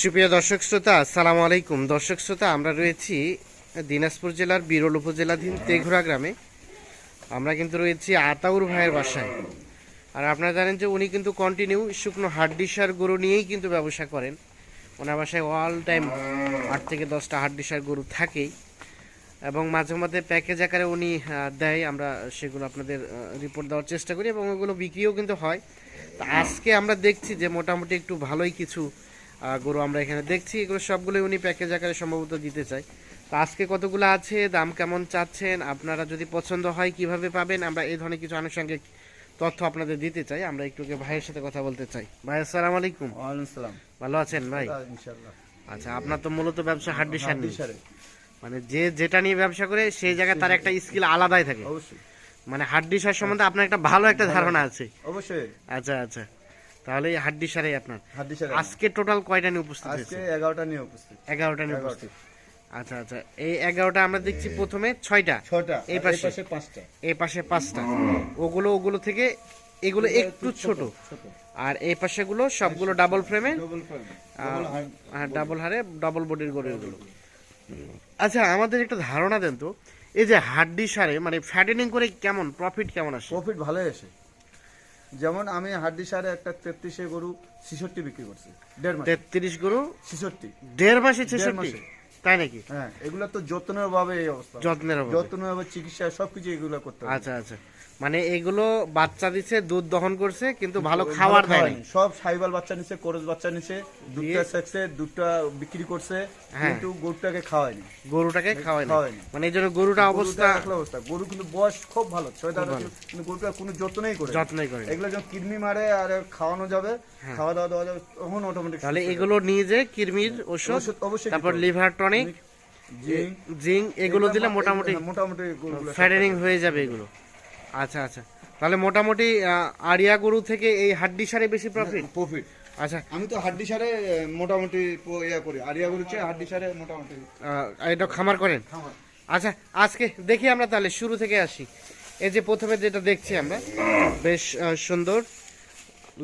সুপ্রিয় দর্শক শ্রোতা, আসসালামু আলাইকুম। দর্শক শ্রোতা, আমরা রয়েছি দিনাজপুর জেলার বিরল উপজেলাধীন তেঘুরা গ্রামে। আমরা কিন্তু রয়েছি আতাউর ভাইয়ের বাসায়। আর আপনারা জানেন যে উনি কিন্তু কন্টিনিউ শুকনো হাড্ডিসার গরু নিয়েই কিন্তু ব্যবসা করেন। ওনার বাসায় অল টাইম আট থেকে দশটা হাড্ডিসার গরু থাকেই। এবং মাঝে মাঝে প্যাকেজ আকারে উনি দেয়। আমরা সেগুলো আপনাদের রিপোর্ট দেওয়ার চেষ্টা করি এবং ওগুলো বিক্রিও কিন্তু হয়। তো আজকে আমরা দেখছি যে মোটামুটি একটু ভালোই কিছু গরু আমরা এখানে দেখছি। এগুলো সবগুলোই উনি প্যাকেজ আকারে সম্ভবত দিতে চাই তো আজকে কতগুলো আছে? দাম কেমন চাচ্ছেন? আপনারা যদি পছন্দ হয় কীভাবে পাবেন? আমরা এই ধরনের কিছু আনুষঙ্গিক তথ্য আপনাদের দিতে চাই। আমরা একটু ভাইয়ের সাথে কথা বলতে চাই। ভাই আসসালামু আলাইকুম। সালাম ভালো আছেন ভাই? আচ্ছা আপনার তো মূলত ব্যবসা হাড্ডি হাড্ডিসারে মানে যে যেটা নিয়ে ব্যবসা করে সেই জায়গায় তার একটা স্কিল আলাদাই থাকে। অবশ্যই। মানে হাড্ডি সার সম্বন্ধে আপনার একটা ভালো একটা ধারণা আছে। অবশ্যই। আচ্ছা আচ্ছা। তাহলে হাড্ডি সারাই আপনার। আজকে টোটাল কয়টা নিয়ে উপস্থিত আজকে এগারোটা নিয়ে উপস্থিত। এগারোটা নিয়ে উপস্থিত। আচ্ছা আচ্ছা এই এগারোটা আমরা দেখছি প্রথমে ছয়টা। ছটা এই পাশে? পাঁচটা। এই পাশে পাঁচটা। ওগুলো ওগুলো থেকে এগুলো একটু ছোট। আর এই পাশেগুলো সবগুলো ডাবল ফ্রেমে ডবল ফ্রেম আর ডাবল হারে ডাবল বডির গরু এগুলো আচ্ছা আমাদের একটা ধারণা দেন তো এই যে হাড্ডি সারে মানে ফ্যাটেনিং করে কেমন প্রফিট কেমন আসে? প্রফিট ভালোই আসে। যেমন আমি হাড্ডি সারে একটা তেত্রিশে গরু ছিষট্টি বিক্রি করছি দেড় মাস। তেত্রিশ গরু? ছিষট্টি। দেড় মাসে ছিষট্টি? মাসে। তাই নাকি? হ্যাঁ এগুলো তো যত্নের অভাবে এই অবস্থা। যত্নের অভাবে। যত্নের অভাবে চিকিৎসা সবকিছু এগুলো করতে আচ্ছা আচ্ছা। মানে এগুলো বাচ্চা দিছে দুধ দহন করছে কিন্তু ভালো খাবার দেয়। সব সাইবাল বাচ্চা নিছে করজ বাচ্চা নিছে দুধটা সেক্সে দুধটা বিক্রি করছে হ্যাঁ। কিন্তু গরুটাকে খাওয়ায়নি। গরুটাকে খাওয়ায় না খাওয়ায় না। মানে এই জন্য গরুটা অবস্থা অবস্থা। গরু কিন্তু বয়স খুব ভালো ছয় আছে, কিন্তু গরুটা কোনো যত্নই করে যত্নই করে। এগুলো যখন কিডনি মারে আর খাওয়ানো যাবে খাওয়া দাওয়া দেওয়া যাবে তখন অটোমেটিক তাহলে এগুলো নিয়ে যে কিরমির ওষুধ অবশ্যই তারপর লিভার টনিক জিঙ্ক জিঙ্ক এগুলো দিলে মোটামুটি হ্যাঁ, মোটামুটি ফ্যাটেনিং হয়ে যাবে এগুলো। আচ্ছা আচ্ছা। তাহলে মোটামুটি আড়িয়া গরু থেকে এই হাড্ডি সারে বেশি প্রফিট প্রফিট আচ্ছা। আমি তো হাড্ডি সারে মোটামুটি ইয়া করি। আরিয়া গরু চেয়ে হাড্ডি সারে মোটামুটি। এটা খামার করেন? আচ্ছা আজকে দেখি আমরা তাহলে শুরু থেকে আসি। এই যে প্রথমে যেটা দেখছি আমরা বেশ সুন্দর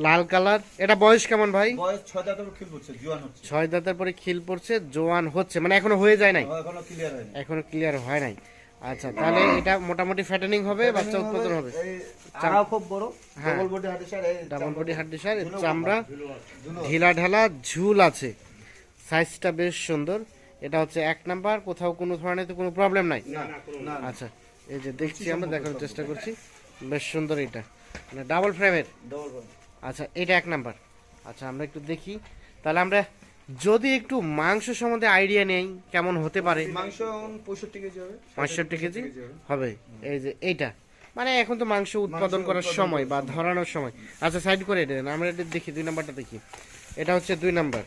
লাল কালার। এটা বয়স কেমন ভাই? বয়স ছয় দাঁতের খিল পড়ছে জোয়ান হচ্ছে। ছয় দাঁতের পরে খিল পড়ছে জোয়ান হচ্ছে। মানে এখনও হয়ে যায় নাই? এখনও ক্লিয়ার হয়নি। এখনও ক্লিয়ার হয় নাই। আচ্ছা তাহলে এটা মোটামুটি ফ্যাটেনিং হবে বাচ্চা উৎপাদন হবে আড়াও খুব বড়। ডবল বডি হাড্ডি সারে ডাবল বডি চামড়া। ঢিলা ঢালা ঝুল আছে। সাইজটা বেশ সুন্দর। এটা হচ্ছে এক নাম্বার কোথাও কোনো ধরনের তো কোনো প্রবলেম নাই? না না আচ্ছা এই যে দেখছি আমরা দেখার চেষ্টা করছি। বেশ সুন্দর এটা। মানে ডাবল ফ্রেমের আচ্ছা এটা এক নাম্বার। আচ্ছা আমরা একটু দেখি। তাহলে আমরা যদি একটু মাংস সম্বন্ধে আইডিয়া নেই কেমন হতে পারে? মাংস পঁয়ষট্টি কেজি হবে। পঁয়ষট্টি কেজি? হবে। এই যে এইটা। মানে এখন তো মাংস উৎপাদন করার সময় বা ধরানোর সময়। আচ্ছা সাইড করে দেন। আমরা এটা দেখি দুই নাম্বারটা দেখি। এটা হচ্ছে দুই নাম্বার।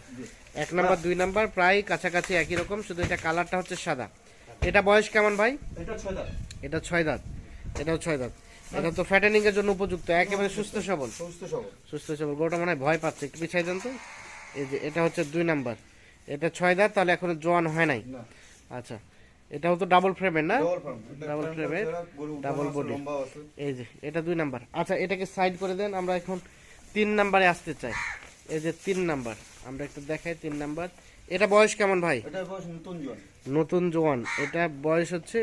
এক নাম্বার দুই নাম্বার প্রায় কাছাকাছি একই রকম শুধু এটা কালারটা হচ্ছে সাদা। এটা বয়স কেমন ভাই? এটা ছয় দাঁত। এটাও ছয় দাঁত। এটা তো ফ্যাটেনিং এর জন্য উপযুক্ত একেবারে সুস্থ সবল। সুস্থ সবল। সুস্থ সবল। গরুটা মনে হয় ভয় পাচ্ছে। একটু পিছাই দেন তো। এই যে এটা হচ্ছে দুই নাম্বার। এটা ছয় দাঁত তাহলে এখনও জোয়ান হয় নাই। আচ্ছা এটাও তো ডাবল ফ্রেমের না? ডাবল ফ্রেমের ডাবল বডি এই যে এটা দুই নাম্বার। আচ্ছা এটাকে সাইড করে দেন আমরা এখন তিন নাম্বারে আসতে চাই। এই যে তিন নাম্বার আমরা একটু দেখাই তিন নাম্বার। এটা বয়স কেমন ভাই? নতুন জোয়ান। নতুন জোয়ান এটা বয়স হচ্ছে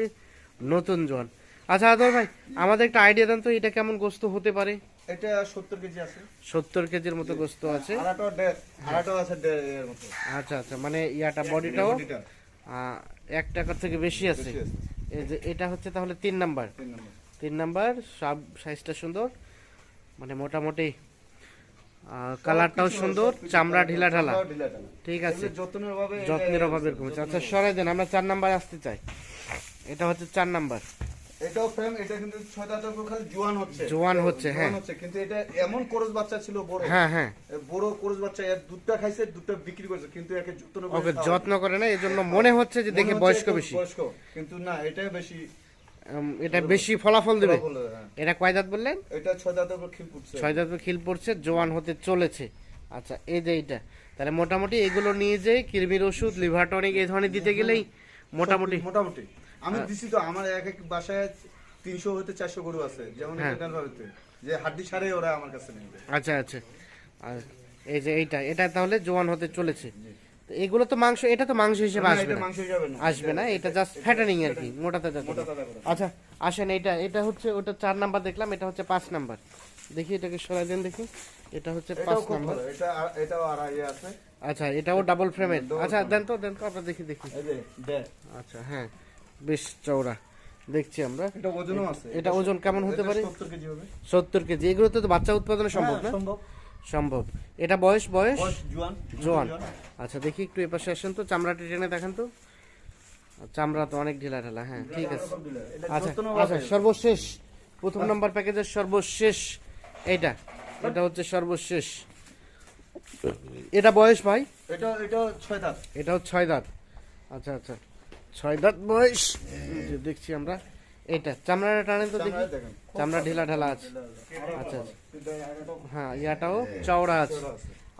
নতুন জোয়ান। আচ্ছা আদর ভাই আমাদের একটা আইডিয়া দেন তো এটা কেমন গোস্ত হতে পারে? এটা কেজি আছে। কেজির মতো গোস্ত আছে। এর মতো। আচ্ছা আচ্ছা মানে ইয়াটা বডিটাও এক টাকার থেকে বেশি আছে। এই যে এটা হচ্ছে তাহলে তিন নাম্বার। তিন নম্বর। তিন নাম্বার সব সাইজটা সুন্দর মানে মোটামুটি কালারটাও সুন্দর চামড়া ঢিলা ঢালা। ঠিক আছে। যত্নের অভাবে যত্নের অভাবে এরকম আচ্ছা সরাই দেন আমরা চার নাম্বার আসতে চাই। এটা হচ্ছে চার নাম্বার। এটাও ফ্রেম এটা কিন্তু ছয় দাঁতের উপর খালি জোয়ান হচ্ছে। জোয়ান হচ্ছে, হ্যাঁ। হচ্ছে কিন্তু এটা এমন করজ বাচ্চা ছিল বড়। হ্যাঁ হ্যাঁ। বড় করজ বাচ্চা এর দুধটা খাইছে দুধটা বিক্রি করেছে কিন্তু একে যত্ন করে ওকে যত্ন করে না এই জন্য মনে হচ্ছে যে দেখে বয়স্ক বেশি। বয়স্ক কিন্তু না এটা বেশি এটা বেশি ফলাফল দেবে। হ্যাঁ। এটা কয় দাঁত বললেন? এটা ছয় দাঁতের উপর খিল ফুটছে ছয় দাঁত খিল পড়ছে জোয়ান হতে চলেছে। আচ্ছা এই যে এইটা তাহলে মোটামুটি এগুলো নিয়ে যে কিরমির ওষুধ লিভার টনিক এই ধরনের দিতে গেলেই মোটামুটি মোটামুটি। আমি দিছি তো আমার এক এক বাসায় তিনশো হতে চারশো গরু আছে যেমন হ্যাঁ। জেনারেল ভাবে যে হাড্ডি সারে ওরা আমার কাছে নেবে আচ্ছা আচ্ছা। আর এই যে এইটা এটা তাহলে জোয়ান হতে চলেছে। এগুলো তো মাংস এটা তো মাংস হিসেবে আসবে না। আসবে না এটা জাস্ট ফ্যাটানিং আর কি মোটা তাজা। আচ্ছা আসেন এটা এটা হচ্ছে ওটা চার নাম্বার দেখলাম এটা হচ্ছে পাঁচ নাম্বার। দেখি এটাকে সরাই দেন দেখি। এটা হচ্ছে পাঁচ নাম্বার। এটা আর- এটাও আড়াই আছে। আচ্ছা এটাও ডাবল ফ্রেমের আচ্ছা দেন তো দেন তো আমরা দেখি দেখি। এই যে দেখ আচ্ছা হ্যাঁ। বেশ চওড়া। দেখছি আমরা। এটা ওজনও আছে। এটা ওজন কেমন হতে পারে? 70 কেজি হবে। সত্তর কেজি। এগুলো তো বাচ্চা উৎপাদনে সম্ভব না? হ্যাঁ, সম্ভব। সম্ভব। এটা বয়স বয়স? জোয়ান জোয়ান। আচ্ছা দেখি একটু এপাশে আসেন তো। চামড়াটা টেনে দেখান তো। চামড়া তো অনেক ঢিলা ঢালা। হ্যাঁ ঠিক আছে। আচ্ছা আচ্ছা সর্বশেষ। প্রথম নাম্বার প্যাকেজের সর্বশেষ। এইটা। এটা হচ্ছে সর্বশেষ। এটা বয়স ভাই? এটা এটা ছয় দাঁত। এটাও ছয় দাঁত। আচ্ছা আচ্ছা। ছয় দাঁত বয়স। দেখছি আমরা এটা চামড়াটা টানেন তো দেখি। চামড়া ঢিলা ঢালা আছে। আচ্ছা আচ্ছা। হ্যাঁ ইয়াটাও চওড়া আছে।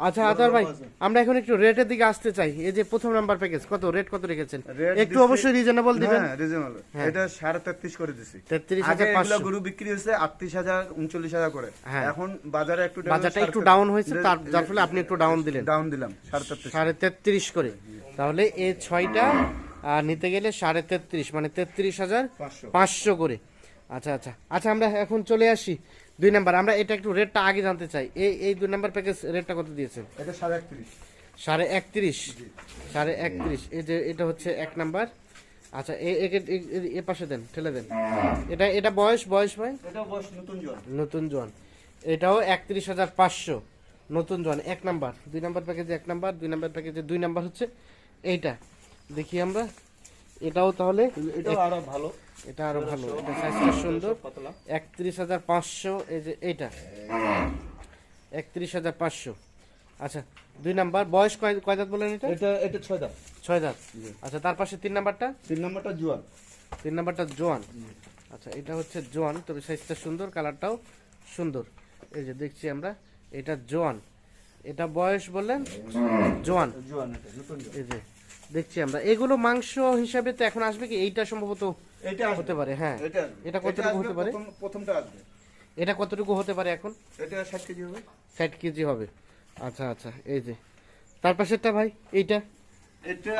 আচ্ছা আদার ভাই আমরা এখন একটু রেটের দিকে আসতে চাই। এই যে প্রথম নাম্বার প্যাকেজ কত? রেট কত রেখেছেন? একটু অবশ্যই রিজনেবল দিবেন। হ্যাঁ। reasonable। এটা সাড়ে তেত্রিশ করে দিছি। তেত্রিশ আগে হাজার এগুলো পাঁচশো। গরু বিক্রি হয়েছে আটত্রিশ হাজার উনচল্লিশ হাজার করে। হ্যাঁ। এখন বাজারে একটু বাজারটা একটু ডাউন হয়েছে তার যার ফলে আপনি একটু ডাউন দিলেন। ডাউন দিলাম সাড়ে তেত্রিশ। সাড়ে তেত্রিশ করে। তাহলে এই ছয়টা আর নিতে গেলে সাড়ে তেত্রিশ মানে তেত্রিশ হাজার পাঁচশো। করে। আচ্ছা আচ্ছা। আচ্ছা আমরা এখন চলে আসি দুই নাম্বার। আমরা এটা একটু রেটটা আগে জানতে চাই। এই এই দুই নাম্বার প্যাকেজ রেটটা কত দিয়েছেন? এটা সাড়ে একত্রিশ। সাড়ে একত্রিশ? সাড়ে একত্রিশ। এই যে এটা হচ্ছে এক নাম্বার। আচ্ছা এ- পাশে দেন ঠেলে দেন। এটা এটা বয়স বয়স ভাই? নতুন জোয়ান এটাও একত্রিশ হাজার পাঁচশো। নতুন জোয়ান এক নাম্বার। দুই নাম্বার প্যাকেজে এক নাম্বার দুই নাম্বার প্যাকেজে দুই নাম্বার হচ্ছে এইটা। দেখি আমরা। এটাও তাহলে এটাও আরও ভালো। এটা আরও ভালো। এটা সাইজটা সুন্দর। একত্রিশ হাজার পাঁচশো এই যে এইটা একত্রিশ হাজার পাঁচশো। আচ্ছা দুই নাম্বার। বয়স কয় কয় দাঁত বলেন এটা? এটা এটা ছয় দাম ছয় দাঁত। আচ্ছা তার পাশে তিন নাম্বারটা? তিন নম্বরটা জোয়ান। তিন নাম্বারটা জোয়ান। আচ্ছা এটা হচ্ছে জোয়ান তবে সাইজটা সুন্দর কালারটাও সুন্দর। এই যে দেখছি আমরা এটা জোয়ান। এটা বয়স বললেন জোয়ান। জোয়ান। এটা এই যে দেখছি আমরা। এগুলো মাংস হিসাবে তো এখন আসবে কি? এইটা সম্ভবত এটা হতে পারে হ্যাঁ। এটা এটা কতটুকু হতে পারে? প্রথম- প্রথমটা আসবে। এটা কতটুকু হতে পারে এখন? এটা ষাট কেজি হবে। ষাট কেজি হবে। আচ্ছা আচ্ছা এই যে। তার পাশেরটা ভাই এইটা? এটা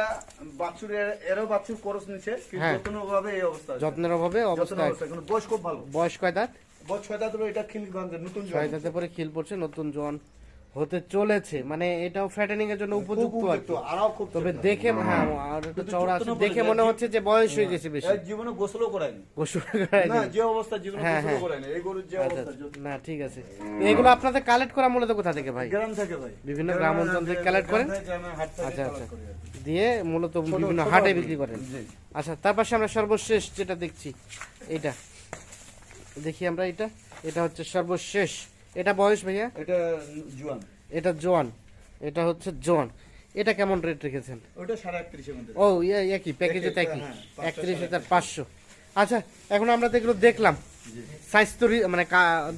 বাছুর এরও বাছুর খরচ নিচ্ছে কিন্তু হ্যাঁ। যত্ন ভাবে এই অবস্থা যত্নের অভাবে অবস্থা বয়স খুব ভালো। বয়স কয় দাঁত? বয়স ছয় দাঁত এটা খিল বাঁধে নতুন ছয় দাঁতে পরে খিল পড়ছে নতুন জন হতে চলেছে। মানে এটাও ফ্যাটেনিং এর জন্য উপযুক্ত আর কি। খুব তবে দেখে হ্যাঁ। আর একটু চওড়া আছে। দেখে মনে হচ্ছে যে বয়স হয়ে গেছে বেশি। জীবনে গোসলও করায়নি। গোসল করায়নি। না যে অবস্থা জীবনে হ্যাঁ, গোসলও হ্যাঁ। করায়নি। এই গরুর যে আচ্ছা অবস্থা আচ্ছা। না ঠিক আছে। এগুলো আপনাদের কালেক্ট করা মূলত কোথা থেকে ভাই? গ্রাম থেকে ভাই। বিভিন্ন গ্রাম অঞ্চল থেকে collect করেন? আচ্ছা, আচ্ছা। দিয়ে মূলত বিভিন্ন হাটে হাটে। বিক্রি করেন। আচ্ছা তার পাশে আমরা সর্বশেষ যেটা দেখছি এটা দেখি আমরা এটা। এটা হচ্ছে সর্বশেষ। এটা বয়স ভাইয়া? এটা জোয়ান। এটা জোয়ান। এটা হচ্ছে জোয়ান। এটা কেমন রেট রেখেছেন? ওটা সাড়ে একত্রিশের মধ্যে। ও ইয়া একই প্যাকেজে একই। হ্যাঁ, একত্রিশ হাজার পাঁচশো। আচ্ছা এখন আমরা তো এগুলো দেখলাম। সাইজ তো মানে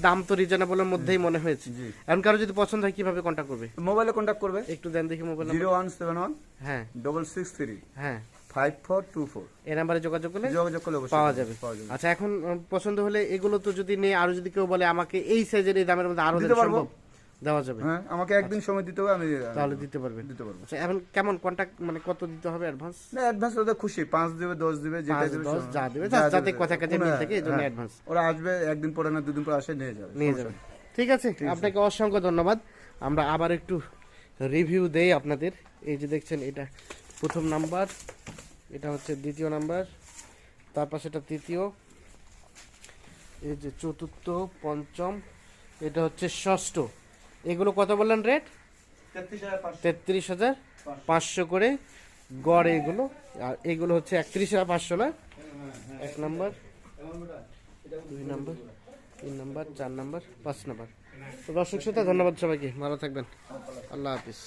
দাম তো রিজনেবলের মধ্যেই মনে হয়েছে। এখন কারও যদি পছন্দ হয় কীভাবে কন্ট্যাক্ট করবে? মোবাইলে কন্ট্যাক্ট করবে? একটু দেন দেখি mobile zero one seven one হ্যাঁ। ডবল সিক্স থ্রি হ্যাঁ। ফাইভ ফোর টু ফোর এই নাম্বারে যোগাযোগ করলে যোগাযোগ করলে পাওয়া যাবে। আচ্ছা এখন পছন্দ হলে এগুলো তো যদি নেই আরও যদি কেউ বলে আমাকে এই সাইজের এই দামের মধ্যে আরও দিতে পারব। দেওয়া যাবে। হ্যাঁ আমাকে একদিন সময় দিতে হবে আমি তাহলে দিতে পারবেন। দিতে পারব। আচ্ছা এখন কেমন কন্ট্যাক্ট মানে কত দিতে হবে অ্যাডভান্স না অ্যাডভান্স ওদের খুশি পাঁচ দেবে দশ দেবে যেটা যা দেবে, যাতে কথা কাজে মিল ওরা- থাকে, আসবে একদিন পরে না দুদিন পরে আসে নিয়ে যাবে নিয়ে ঠিক আছে আপনাকে অসংখ্য ধন্যবাদ। আমরা আবার একটু রিভিউ দেই আপনাদের। এই যে দেখছেন এটা প্রথম নাম্বার এটা হচ্ছে দ্বিতীয় নাম্বার তারপর এটা তৃতীয় এই যে চতুর্থ পঞ্চম এটা হচ্ছে ষষ্ঠ। এগুলো কত বললেন রেট তেত্রিশ হাজার পাঁচশো। করে গড় এগুলো আর এগুলো হচ্ছে একত্রিশ হাজার পাঁচশো না? এক নাম্বার। দুই নাম্বার তিন নাম্বার চার নাম্বার পাঁচ নাম্বার। তো দর্শক শ্রোতা ধন্যবাদ সবাইকে ভালো থাকবেন। আল্লাহ হাফিজ।